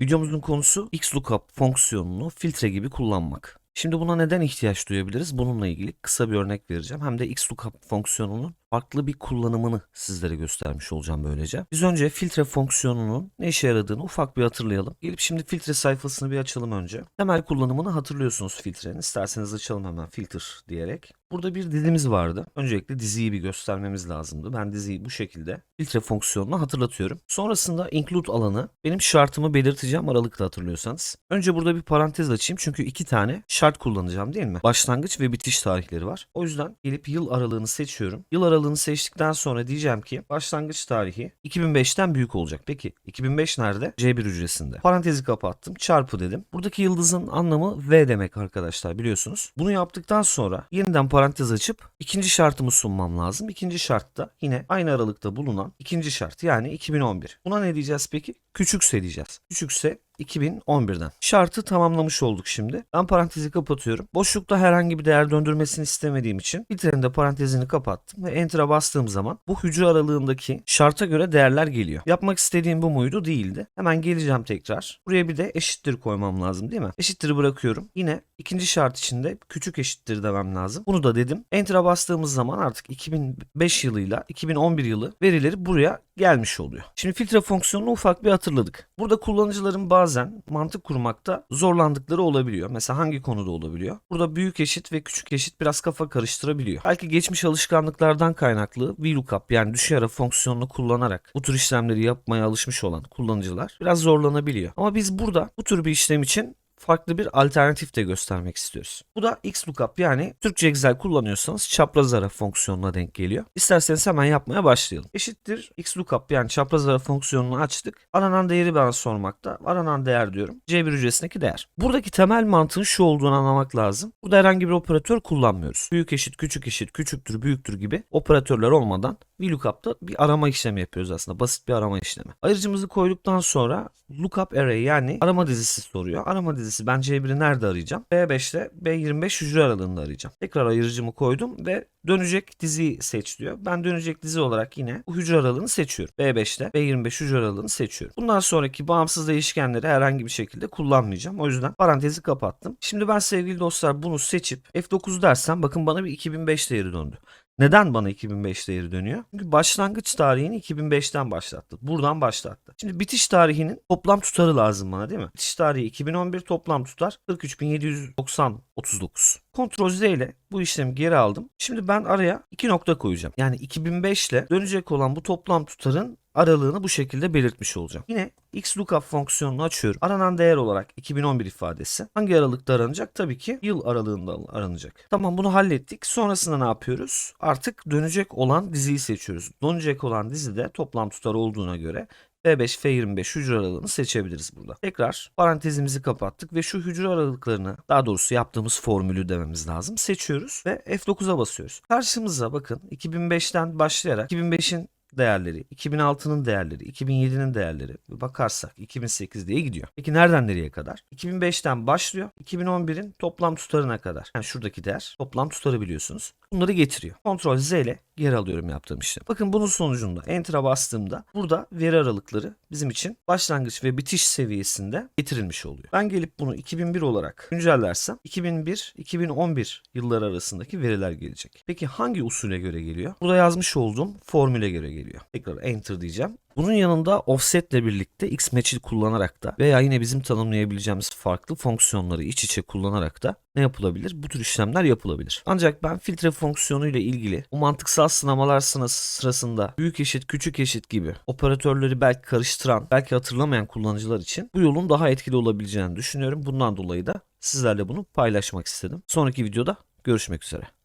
Videomuzun konusu XLOOKUP fonksiyonunu filtre gibi kullanmak. Şimdi buna neden ihtiyaç duyabiliriz? Bununla ilgili kısa bir örnek vereceğim. Hem de XLOOKUP fonksiyonunun farklı bir kullanımını sizlere göstermiş olacağım böylece. Biz önce filtre fonksiyonunun ne işe yaradığını ufak bir hatırlayalım. Gelip şimdi filtre sayfasını bir açalım önce. Temel kullanımını hatırlıyorsunuz filtrenin. İsterseniz açalım hemen filter diyerek. Burada bir dizimiz vardı. Öncelikle diziyi bir göstermemiz lazımdı. Ben diziyi bu şekilde filtre fonksiyonuna hatırlatıyorum. Sonrasında include alanı benim şartımı belirteceğim aralıkta hatırlıyorsanız. Önce burada bir parantez açayım çünkü iki tane şart kullanacağım değil mi? Başlangıç ve bitiş tarihleri var. O yüzden gelip yıl aralığını seçiyorum. Yıl aralığını seçtikten sonra diyeceğim ki başlangıç tarihi 2005'ten büyük olacak. Peki 2005 nerede? C1 hücresinde. Parantezi kapattım. Çarpı dedim. Buradaki yıldızın anlamı V demek arkadaşlar biliyorsunuz. Bunu yaptıktan sonra yeniden parantez açıp ikinci şartımı sunmam lazım. İkinci şartta yine aynı aralıkta bulunan ikinci şart yani 2011. Buna ne diyeceğiz peki? Küçükse diyeceğiz. Küçükse 2011'den. Şartı tamamlamış olduk şimdi. Ben parantezi kapatıyorum. Boşlukta herhangi bir değer döndürmesini istemediğim için filtrenin de parantezini kapattım ve enter'a bastığım zaman bu hücre aralığındaki şarta göre değerler geliyor. Yapmak istediğim bu muydu? Değildi. Hemen geleceğim tekrar. Buraya bir de eşittir koymam lazım değil mi? Eşittir bırakıyorum. Yine ikinci şart içinde küçük eşittir demem lazım. Bunu da dedim. Enter'a bastığımız zaman artık 2005 yılıyla 2011 yılı verileri buraya gelmiş oluyor. Şimdi filtre fonksiyonunu ufak bir hatırladık. Burada kullanıcıların bazen mantık kurmakta zorlandıkları olabiliyor. Mesela hangi konuda olabiliyor? Burada büyük eşit ve küçük eşit biraz kafa karıştırabiliyor. Belki geçmiş alışkanlıklardan kaynaklı VLOOKUP yani düşey ara fonksiyonunu kullanarak bu tür işlemleri yapmaya alışmış olan kullanıcılar biraz zorlanabiliyor. Ama biz burada bu tür bir işlem için farklı bir alternatif de göstermek istiyoruz. Bu da XLOOKUP yani Türkçe Excel kullanıyorsanız çapraz ara fonksiyonuna denk geliyor. İsterseniz hemen yapmaya başlayalım. Eşittir XLOOKUP yani çapraz ara fonksiyonunu açtık. Aranan değeri bana sormakta. Aranan değer diyorum. C1 hücresindeki değer. Buradaki temel mantığın şu olduğunu anlamak lazım. Burada herhangi bir operatör kullanmıyoruz. Büyük eşit, küçük eşit, küçüktür, büyüktür gibi operatörler olmadan VLOOKUP'ta bir arama işlemi yapıyoruz aslında. Basit bir arama işlemi. Ayırıcımızı koyduktan sonra lookup array yani arama dizisi soruyor. Arama dizisi ben C1'i nerede arayacağım? B5'te B25 hücre aralığında arayacağım. Tekrar ayırıcımı koydum ve dönecek diziyi seç diyor. Ben dönecek dizi olarak yine bu hücre aralığını seçiyorum. B5'te B25 hücre aralığını seçiyorum. Bundan sonraki bağımsız değişkenleri herhangi bir şekilde kullanmayacağım. O yüzden parantezi kapattım. Şimdi ben sevgili dostlar bunu seçip F9 dersem bakın bana bir 2005 değeri döndü. Neden bana 2005 değeri dönüyor? Çünkü başlangıç tarihini 2005'ten başlattı. Buradan başlattı. Şimdi bitiş tarihinin toplam tutarı lazım bana değil mi? Bitiş tarihi 2011 toplam tutar 43.790 39. Ctrl Z ile bu işlemi geri aldım. Şimdi ben araya iki nokta koyacağım. Yani 2005 ile dönecek olan bu toplam tutarın aralığını bu şekilde belirtmiş olacağım. Yine XLOOKUP fonksiyonunu açıyorum. Aranan değer olarak 2011 ifadesi. Hangi aralıkta aranacak? Tabii ki yıl aralığında aranacak. Tamam bunu hallettik. Sonrasında ne yapıyoruz? Artık dönecek olan diziyi seçiyoruz. Dönecek olan dizide toplam tutar olduğuna göre F5, F25 hücre aralığını seçebiliriz burada. Tekrar parantezimizi kapattık ve şu hücre aralıklarını daha doğrusu yaptığımız formülü dememiz lazım. Seçiyoruz ve F9'a basıyoruz. Karşımıza bakın 2005'ten başlayarak 2005'in değerleri, 2006'nın değerleri, 2007'nin değerleri bakarsak 2008 diye gidiyor. Peki nereden nereye kadar? 2005'ten başlıyor. 2011'in toplam tutarına kadar. Yani şuradaki değer toplam tutarı biliyorsunuz. Bunları getiriyor. Ctrl Z ile geri alıyorum yaptığım işlem. Bakın bunun sonucunda Enter'a bastığımda burada veri aralıkları bizim için başlangıç ve bitiş seviyesinde getirilmiş oluyor. Ben gelip bunu 2001 olarak güncellersem 2001-2011 yılları arasındaki veriler gelecek. Peki hangi usule göre geliyor? Burada yazmış olduğum formüle göre geliyor. Tekrar Enter diyeceğim. Bunun yanında offset ile birlikte Xmatch'i kullanarak da veya yine bizim tanımlayabileceğimiz farklı fonksiyonları iç içe kullanarak da ne yapılabilir? Bu tür işlemler yapılabilir. Ancak ben filtre fonksiyonu ile ilgili bu mantıksal sınamalar sırasında büyük eşit küçük eşit gibi operatörleri belki karıştıran, belki hatırlamayan kullanıcılar için bu yolun daha etkili olabileceğini düşünüyorum. Bundan dolayı da sizlerle bunu paylaşmak istedim. Sonraki videoda görüşmek üzere.